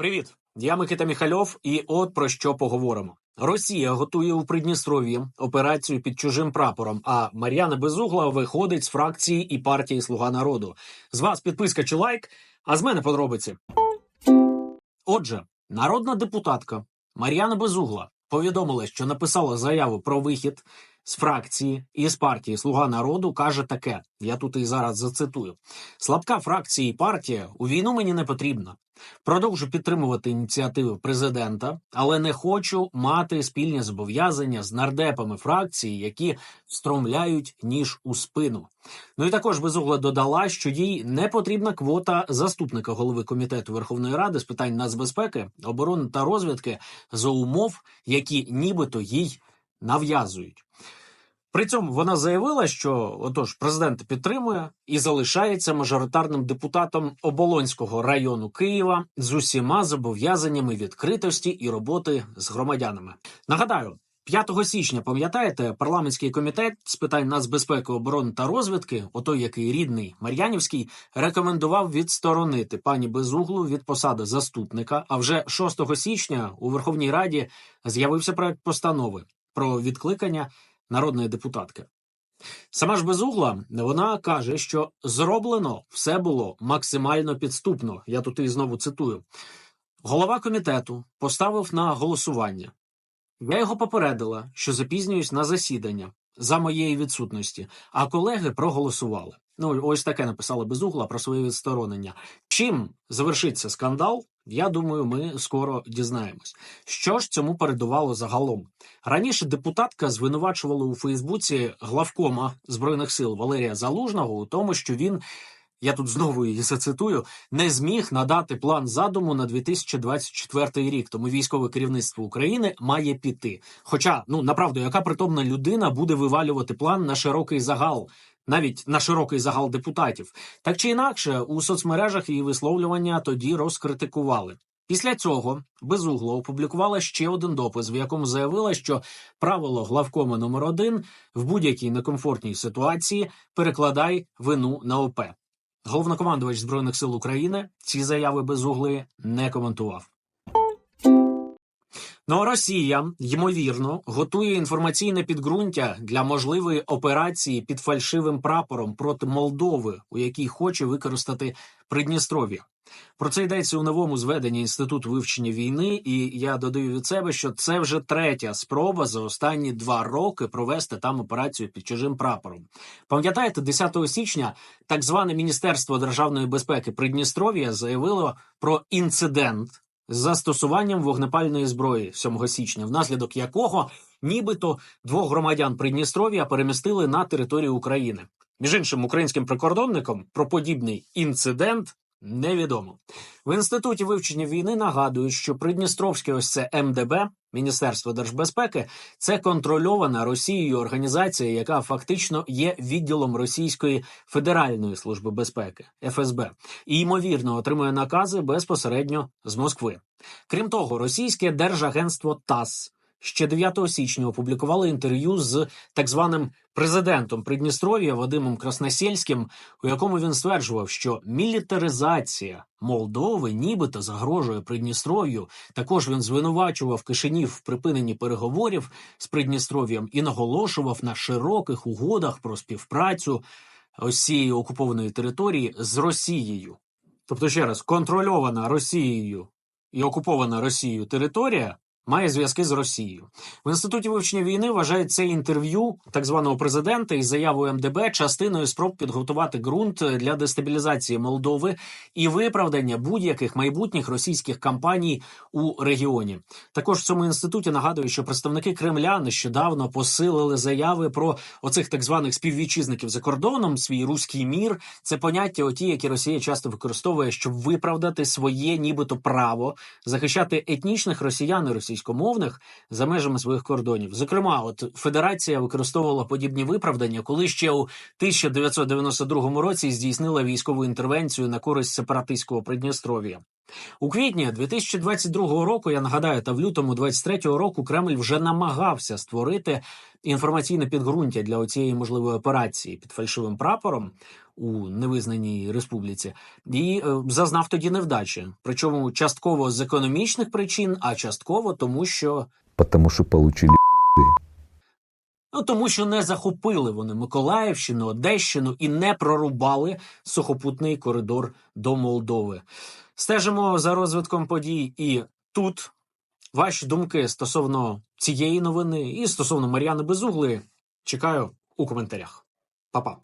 Привіт, я Микита Міхальов, і от про що поговоримо. Росія готує у Придністров'ї операцію під чужим прапором. А Мар'яна Безугла виходить з фракції і партії Слуга народу. З вас підписка чи лайк, а з мене подробиці. Отже, народна депутатка Мар'яна Безугла повідомила, що написала заяву про вихід з фракції і з партії Слуга народу. каже таке: я тут і зараз зацитую: слабка фракція і партія у війну мені не потрібна. Продовжу підтримувати ініціативи президента, але не хочу мати спільні зобов'язання з нардепами фракції, які встромляють ніж у спину. Ну і також безугла додала, що їй не потрібна квота заступника голови комітету Верховної Ради з питань нацбезпеки, оборони та розвідки за умов, які нібито їй нав'язують. При цьому вона заявила, що отож президент підтримує і залишається мажоритарним депутатом Оболонського району Києва з усіма зобов'язаннями відкритості і роботи з громадянами. Нагадаю. 5 січня, пам'ятаєте, парламентський комітет з питань нацбезпеки, оборони та розвідки, отой, який рідний Мар'янівський, рекомендував відсторонити пані Безуглу від посади заступника. А вже 6 січня у Верховній Раді з'явився проект постанови про відкликання народної депутатки. Сама ж безугла вона каже, що зроблено все було максимально підступно. Я тут і знову цитую. Голова комітету поставив на голосування. Я його попередила, що запізнююсь на засідання за моєї відсутності, а колеги проголосували. Ну, ось таке написала безугла про своє відсторонення. Чим завершиться скандал? Я думаю, ми скоро дізнаємось. Що ж цьому передувало загалом? Раніше депутатка звинувачувала у Фейсбуці главкома збройних сил Валерія Залужного у тому, що він. Я тут знову її зацитую, не зміг надати план задуму на 2024 рік. Тому військове керівництво України має піти. Хоча, ну направду, яка притомна людина буде вивалювати план на широкий загал, навіть на широкий загал депутатів. Так чи інакше, у соцмережах її висловлювання тоді розкритикували. Після цього безугло опублікувала ще один допис, в якому заявила, що правило главкома номер 1 в будь-якій некомфортній ситуації перекладай вину на ОП. Головнокомандувач збройних сил України ці заяви безугли не коментував. Ну а Росія ймовірно готує інформаційне підґрунтя для можливої операції під фальшивим прапором проти Молдови, у якій хоче використати Придністров'я. Про це йдеться у новому зведенні інституту вивчення війни, і я додаю від себе, що це вже третя спроба за останні два роки провести там операцію під чужим прапором. Пам'ятаєте, 10 січня так зване Міністерство державної безпеки Придністров'я заявило про інцидент з застосуванням вогнепальної зброї 7 січня, внаслідок якого нібито двох громадян Придністров'я перемістили на територію України. Між іншим, українським прикордонникам про подібний інцидент невідомо. В інституті вивчення війни нагадують, що Придністровське ось це МДБ, Міністерство держбезпеки, це контрольована Росією організація, яка фактично є відділом Російської Федеральної служби безпеки ФСБ, і ймовірно отримує накази безпосередньо з Москви. Крім того, російське держагентство ТАСС ще 9 січня опублікували інтерв'ю з так званим президентом Придністров'я Вадимом Красносельським, у якому він стверджував, що мілітаризація Молдови нібито загрожує Придністров'ю. Також він звинувачував Кишинів в припиненні переговорів з Придністров'ям і наголошував на широких угодах про співпрацю ось цієї окупованої території з Росією. Тобто, ще раз контрольована Росією і окупована Росією територія має зв'язки з Росією. В інституті вивчення війни вважають це інтерв'ю так званого президента із заявою МДБ частиною спроб підготувати ґрунт для дестабілізації Молдови і виправдання будь-яких майбутніх російських кампаній у регіоні. Також в цьому інституті нагадують, що представники Кремля нещодавно посилили заяви про оцих так званих співвітчизників за кордоном. Свій руський мір це поняття, оті, які Росія часто використовує, щоб виправдати своє, нібито право захищати етнічних росіян і російських російськомовних за межами своїх кордонів. Зокрема, от Федерація використовувала подібні виправдання, коли ще у 1992 році здійснила військову інтервенцію на користь сепаратистського Придністров'я. У квітні 2022 року, я нагадаю, та в лютому 23 року Кремль вже намагався створити інформаційне підґрунтя для цієї можливої операції під фальшивим прапором у невизнаній республіці і е, зазнав тоді невдачі. Причому частково з економічних причин, а частково тому, що потому что получили Ну, тому що не захопили вони Миколаївщину, Одещину і не прорубали сухопутний коридор до Молдови. Стежимо за розвитком подій і тут. Ваші думки стосовно цієї новини і стосовно Мар'яни Безугли чекаю у коментарях. Па-па.